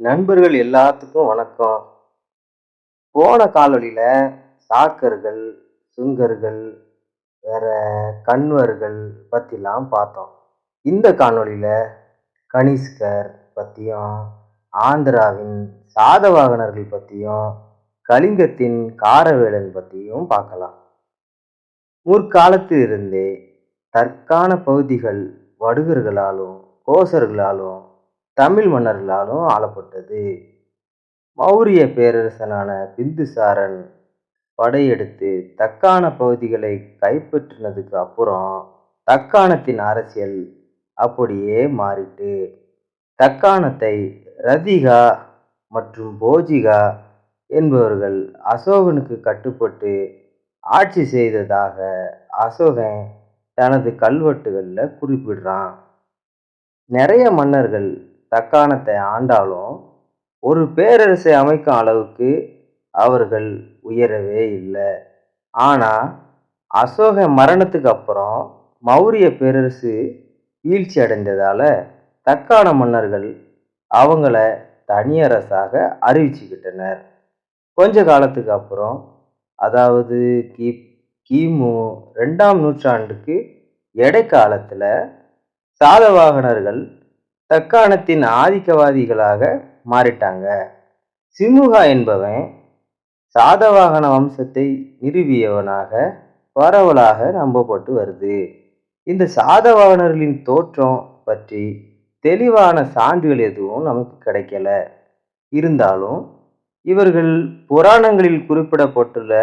நண்பர்கள் எல்லாத்துக்கும் வணக்கம். போன காணொளியில் சாக்கர்கள் சுங்கர்கள் வேற கண்வர்கள் பற்றிலாம் பார்த்தோம். இந்த காணொளியில் கனிஷ்கர் பற்றியும் ஆந்திராவின் சாதவாகனர்கள் பற்றியும் கலிங்கத்தின் காரவேலன் பற்றியும் பார்க்கலாம். முற்காலத்திலிருந்தே தற்கான பகுதிகள் வடுகர்களாலும் கோசர்களாலும் தமிழ் மன்னர்களாலும் ஆளப்பட்டது. மௌரிய பேரரசனான பிந்துசாரன் படையெடுத்து தக்கான பகுதிகளை கைப்பற்றினதுக்கு அப்புறம் தக்காணத்தின் அரசியல் அப்படியே மாறிட்டு தக்காணத்தை ரதிகா மற்றும் போஜிகா என்பவர்கள் அசோகனுக்கு கட்டுப்பட்டு ஆட்சி செய்ததாக அசோகன் தனது கல்வெட்டுகளில் குறிப்பிடுறான். நிறைய மன்னர்கள் தக்காணத்தை ஆண்டாலும் ஒரு பேரரசை அமைக்கும் அளவுக்கு அவர்கள் உயரவே இல்லை. ஆனால் அசோக மரணத்துக்கு அப்புறம் மௌரிய பேரரசு வீழ்ச்சி அடைந்ததால் தக்காண மன்னர்கள் அவங்கள தனியரசாக அறிவிச்சுக்கிட்டனர். கொஞ்ச காலத்துக்கு அப்புறம் அதாவது கி கிமு ரெண்டாம் நூற்றாண்டுக்கு இடைக்காலத்தில் சாதவாகனர்கள் தக்காணத்தின் ஆதிக்கவாதிகளாக மாறிட்டாங்க. சிமுகா என்பவன் சாதவாகன வம்சத்தை நிறுவியவனாக பரவலாக நம்பப்பட்டு வருது. இந்த சாதவாகனர்களின் தோற்றம் பற்றி தெளிவான சான்றுகள் எதுவும் நமக்கு கிடைக்கல. இருந்தாலும் இவர்கள் புராணங்களில் குறிப்பிடப்பட்டுள்ள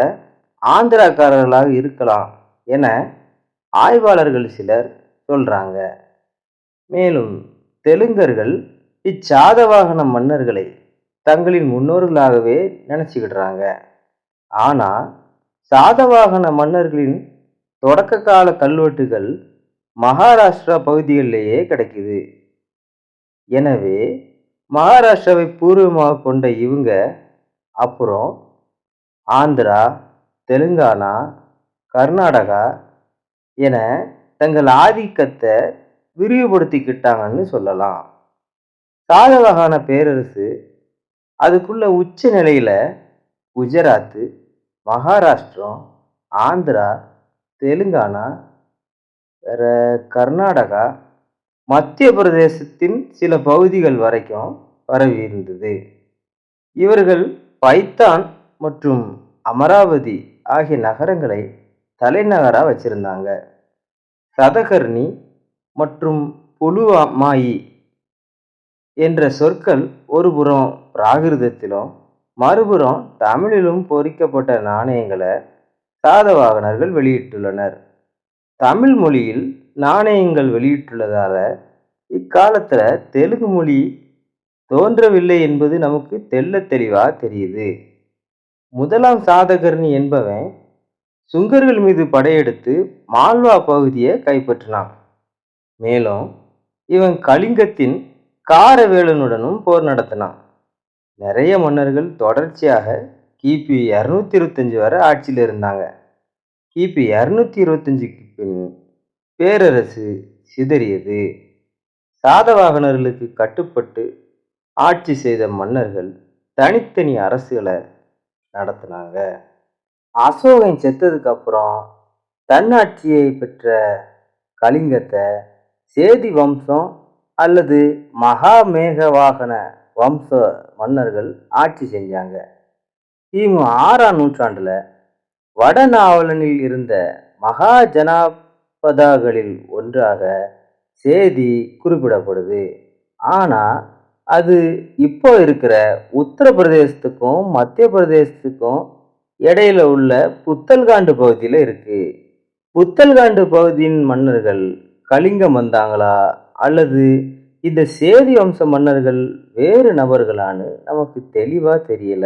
ஆந்திராக்காரர்களாக இருக்கலாம் என ஆய்வாளர்கள் சிலர் சொல்றாங்க. மேலும் தெலுங்கர்கள் இச்சாதவாகன மன்னர்களை தங்களின் முன்னோர்களாகவே நினச்சிக்கிடுறாங்க. ஆனால் சாதவாகன மன்னர்களின் தொடக்க கால கல்வெட்டுகள் மகாராஷ்டிரா பகுதிகளிலேயே கிடைக்குது. எனவே மகாராஷ்டிராவை பூர்வமாக கொண்ட இவங்க அப்புறம் ஆந்திரா தெலுங்கானா கர்நாடகா என தங்கள் ஆதிக்கத்தை விரிவுபடுத்திக்கிட்டாங்கன்னு சொல்லலாம். ஷாஜகான பேரரசு அதுக்குள்ள உச்ச நிலையில் குஜராத்து மகாராஷ்டிரம் ஆந்திரா தெலுங்கானா வேற கர்நாடகா மத்திய பிரதேசத்தின் சில பகுதிகள் வரைக்கும் பரவி இருந்தது. இவர்கள் பைத்தான் மற்றும் அமராவதி ஆகிய நகரங்களை தலைநகராக வச்சிருந்தாங்க. சதகர்ணி மற்றும் புலுவாமாயி என்ற சொற்கள் ஒருபுறம் பிராகிருதத்திலும் மறுபுறம் தமிழிலும் பொறிக்கப்பட்ட நாணயங்களை சாதவாகனர்கள் வெளியிட்டுள்ளனர். தமிழ் மொழியில் நாணயங்கள் வெளியிட்டுள்ளதால இக்காலத்தில் தெலுங்கு மொழி தோன்றவில்லை என்பது நமக்கு தெல்ல தெளிவாக தெரியுது. முதலாம் சாதகர்ணி என்பவன் சுங்கர்கள் மீது படையெடுத்து மால்வா பகுதியை கைப்பற்றினான். மேலும் இவன் கலிங்கத்தின் காரவேலனுடனும் போர் நடத்தினான். நிறைய மன்னர்கள் தொடர்ச்சியாக கிபி இரநூத்தி இருபத்தஞ்சு வரை ஆட்சியில் இருந்தாங்க. கிபி இரநூத்தி இருபத்தஞ்சுக்கு பின் பேரரசு சிதறியது. சாதவாகனர்களுக்கு கட்டுப்பட்டு ஆட்சி செய்த மன்னர்கள் தனித்தனி அரசுகளை நடத்தினாங்க. அசோகன் செத்ததுக்கு அப்புறம் தன்னாட்சியை பெற்ற கலிங்கத்தை சேதி வம்சம் அல்லது மகாமேகவாகன வம்ச மன்னர்கள் ஆட்சி செஞ்சாங்க. கிமு ஆறாம் நூற்றாண்டில் வடநாவலனில் இருந்த மகா ஜனாபதாகளில் ஒன்றாக சேதி குறிப்பிடப்படுது. ஆனால் அது இப்போ இருக்கிற உத்தரப்பிரதேசத்துக்கும் மத்திய பிரதேசத்துக்கும் இடையில உள்ள புத்தல்காண்டு பகுதியில் இருக்குது புத்தல்காண்டு பகுதியின் மன்னர்கள் கலிங்கம் வந்தாங்களா? அல்லது இந்த சேதி வம்ச மன்னர்கள் வேறு நபர்களான்னு நமக்கு தெளிவாக தெரியல.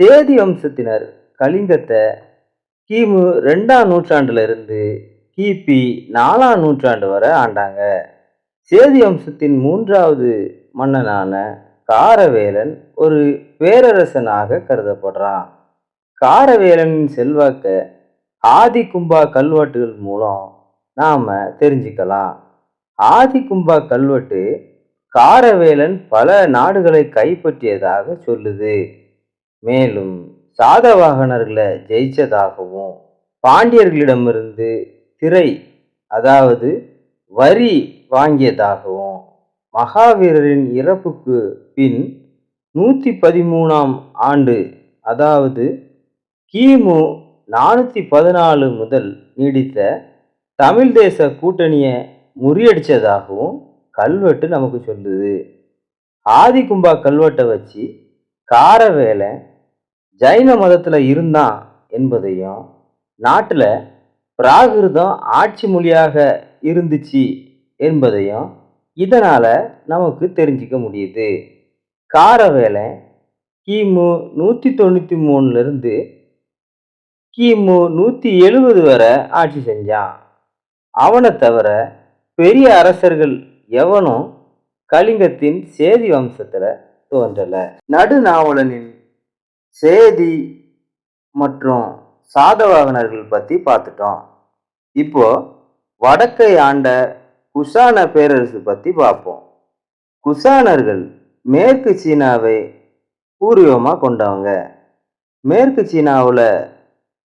சேதி வம்சத்தினர் கலிங்கத்தை கிமு ரெண்டாம் நூற்றாண்டுல இருந்து கிபி நாலாம் நூற்றாண்டு வரை ஆண்டாங்க. சேதி வம்சத்தின் மூன்றாவது மன்னனான காரவேலன் ஒரு பேரரசனாக கருதப்படுறான். காரவேலனின் செல்வாக்க ஆதி கும்பா கல்வெட்டுகள் மூலம் நாம் தெரிஞ்சுக்கலாம். ஆதி கும்பா கல்வெட்டு காரவேலன் பல நாடுகளை கைப்பற்றியதாக சொல்லுது. மேலும் சாதவாகனர்களை ஜெயிச்சதாகவும் பாண்டியர்களிடமிருந்து திரை அதாவது வரி வாங்கியதாகவும் மகாவீரரின் இறப்புக்கு பின் நூற்றி பதிமூணாம் ஆண்டு அதாவது கிமு நானூற்றி பதினாலு முதல் நீடித்த தமிழ் தேச கூட்டணியை முறியடித்ததாகவும் கல்வெட்டு நமக்கு சொல்லுது. ஆதிகும்பா கல்வெட்டை வச்சு காரவேலை ஜைன மதத்தில் இருந்தான் என்பதையும் நாட்டில் பிராகிருதம் ஆட்சி மொழியாக இருந்துச்சு என்பதையும் இதனால் நமக்கு தெரிஞ்சிக்க முடியுது. காரவேலை கிமு நூற்றி தொண்ணூற்றி மூணுலேருந்து கிமு நூற்றி எழுபது வரை ஆட்சி செஞ்சான். அவனை தவிர பெரிய அரசர்கள் எவனும் கலிங்கத்தின் சேதி வம்சத்தில் தோன்றலை. நடுநாவலனின் சேதி மற்றும் சாதவாகனர்கள் பற்றி பார்த்துட்டோம். இப்போ வடக்கை ஆண்ட குஷான பேரரசு பற்றி பார்ப்போம். குஷானர்கள் மேற்கு சீனாவை பூர்வீகமாக கொண்டவங்க. மேற்கு சீனாவில்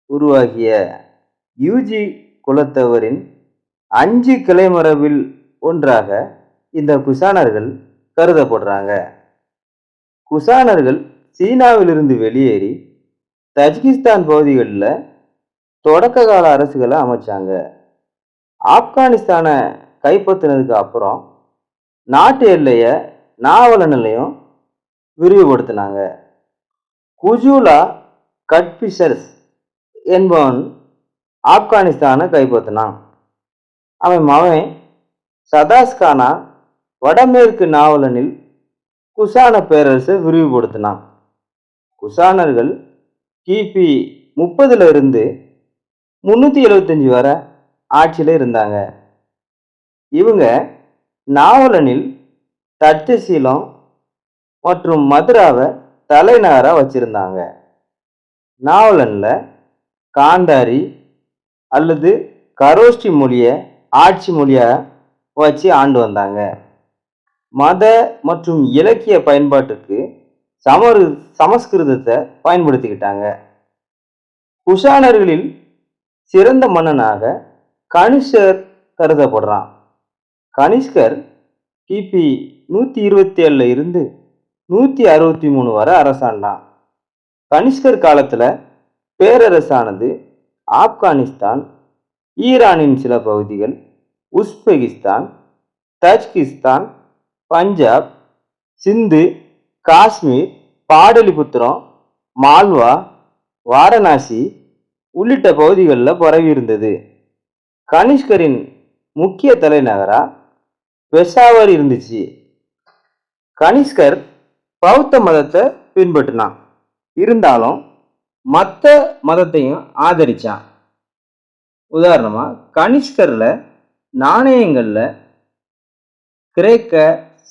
உருவாகிய யூஜி குலத்தவரின் அஞ்சு கிளைமரபில் ஒன்றாக இந்த குஷானர்கள் கருதப்படுறாங்க. குஷானர்கள் சீனாவிலிருந்து வெளியேறி தஜிகிஸ்தான் பகுதிகளில் தொடக்க கால அரசுகளை அமைச்சாங்க. ஆப்கானிஸ்தானை கைப்பற்றினதுக்கு அப்புறம் நாட்டு எல்லையை நாவல நிலையம் விரிவுபடுத்தினாங்க. குஜூலா கட்பிஷர்ஸ் என்பவன் ஆப்கானிஸ்தானை கைப்பற்றினான். அவன் மகன் சதாஸ்கானா வடமேற்கு நாவலனில் குசான பேரரசை விரிவுபடுத்தினான். குஷானர்கள் கிபி முப்பதுல இருந்து முந்நூற்றி எழுபத்தஞ்சு வரை ஆட்சியில் இருந்தாங்க. இவங்க நாவலனில் தட்சசீலம் மற்றும் மதுராவை தலைநகராக வச்சிருந்தாங்க. நாவலனில் காந்தாரி அல்லது கரோஷ்டி மொழியை ஆட்சி மொழியாக வச்சு ஆண்டு வந்தாங்க. மத மற்றும் இலக்கிய பயன்பாட்டுக்கு சமரு சமஸ்கிருதத்தை பயன்படுத்திக்கிட்டாங்க. குஷானர்களில் சிறந்த மன்னனாக கனிஷ்கர் கருதப்படுறான். கனிஷ்கர் கிபி நூற்றி இருபத்தி ஏழில் இருந்து நூற்றி அறுபத்தி மூணு வரை அரசாண்டான். கனிஷ்கர் காலத்தில் பேரரசானது ஆப்கானிஸ்தான் ஈரானின் சில பகுதிகள் உஸ்பெகிஸ்தான் தஜ்கிஸ்தான் பஞ்சாப் சிந்து காஷ்மீர் பாடலிபுத்திரம் மால்வா வாரணாசி உள்ளிட்ட பகுதிகளில் பரவி இருந்தது. கனிஷ்கரின் முக்கிய தலைநகரா? பெஷாவர் இருந்துச்சு. கனிஷ்கர் பௌத்த மதத்தை பின்பற்றினான். இருந்தாலும் மற்ற மதத்தையும் ஆதரித்தான் உதாரணமாக கனிஷ்கரில் நாணயங்களில் கிரேக்க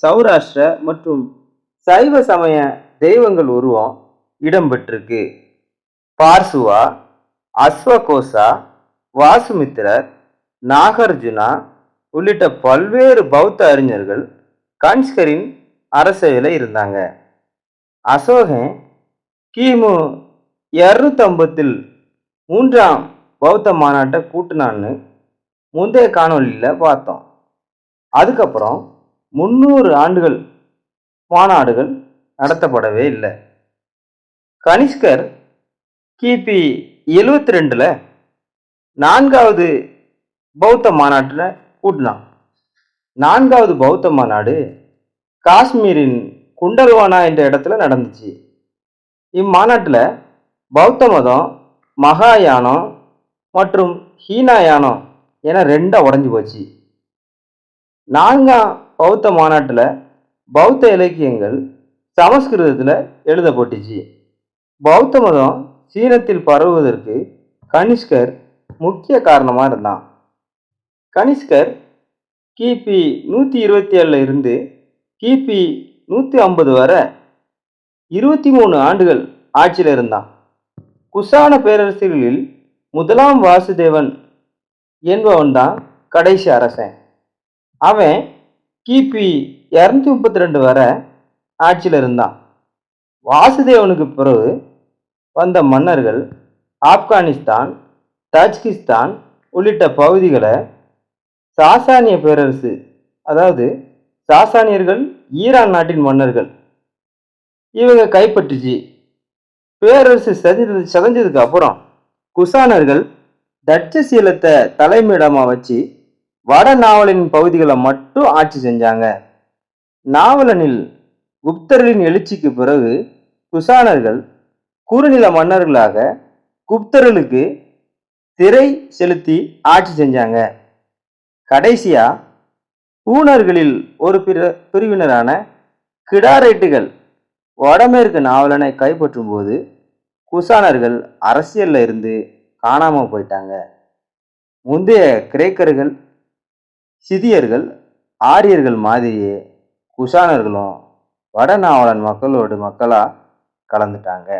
சௌராஷ்டிர மற்றும் சைவ சமய தெய்வங்கள் உருவம் இடம்பெற்றிருக்கு. பார்சுவா அஸ்வகோசா வாசுமித்திரர் நாகார்ஜுனா உள்ளிட்ட பல்வேறு பௌத்த அறிஞர்கள் கனிஷ்கரின் அரசவையில் இருந்தாங்க. அசோகன் கிமு இரநூத்தம்பத்தில் மூன்றாம் பௌத்த மாநாட்டை கூட்டினான்னு முந்தைய காணொலியில் பார்த்தோம். அதுக்கப்புறம் முந்நூறு ஆண்டுகள் மாநாடுகள் நடத்தப்படவே இல்லை. கனிஷ்கர் கிபி எழுவத்தி ரெண்டில் நான்காவது பௌத்த மாநாட்டில் கூட்டினான். நான்காவது பௌத்த மாநாடு காஷ்மீரின் குண்டல்வானா என்ற இடத்துல நடந்துச்சு. இம்மாநாட்டில் பௌத்த மதம் மகாயானம் மற்றும் ஹீனா யானம் என ரெண்டாக உடஞ்சி போச்சு. நான்காம் பௌத்த மாநாட்டில் பௌத்த இலக்கியங்கள் சமஸ்கிருதத்தில் எழுதப்பட்டுச்சு. பௌத்த மதம் சீனத்தில் பரவுவதற்கு கனிஷ்கர் முக்கிய காரணமாக இருந்தான். கனிஷ்கர் கிபி நூற்றி இருபத்தி ஏழில் இருந்து கிபி நூற்றி ஐம்பது வரை இருபத்தி மூணு ஆண்டுகள் ஆட்சியில் இருந்தான். குஷான பேரரசுகளில் முதலாம் வாசுதேவன் என்பவன்தான் கடைசி அரசன். அவன் கிபி இரநூத்தி முப்பத்தி ரெண்டு வரை ஆட்சியில் இருந்தான். வாசுதேவனுக்கு பிறகு வந்த மன்னர்கள் ஆப்கானிஸ்தான் தஜ்கிஸ்தான் உள்ளிட்ட பகுதிகளை சாசானிய பேரரசு அதாவது சாசானியர்கள் ஈரான் நாட்டின் மன்னர்கள் இவங்க கைப்பற்றுச்சு. பேரரசு செஞ்சது செதஞ்சதுக்கு அப்புறம் குசானர்கள் டச்சு சீலத்தை தலைமையிடமாக வச்சு வட நாவலின் பகுதிகளை மட்டும் ஆட்சி செஞ்சாங்க. நாவலனில் குப்தர்களின் எழுச்சிக்கு பிறகு குசானர்கள் குறுநில மன்னர்களாக குப்தர்களுக்கு திரை செலுத்தி ஆட்சி செஞ்சாங்க. கடைசியா ஊனர்களில் ஒரு பிற பிரிவினரான கிடாரைட்டுகள் வடமேற்கு நாவலனை கைப்பற்றும் போது குசானர்கள் அரசியலில் இருந்து காணாமல் போயிட்டாங்க. முந்தைய கிரேக்கர்கள் சிதியர்கள் ஆரியர்கள் மாதிரியே குசானர்களும் வடநாவலன் மக்களோடு மக்களாக கலந்துட்டாங்க.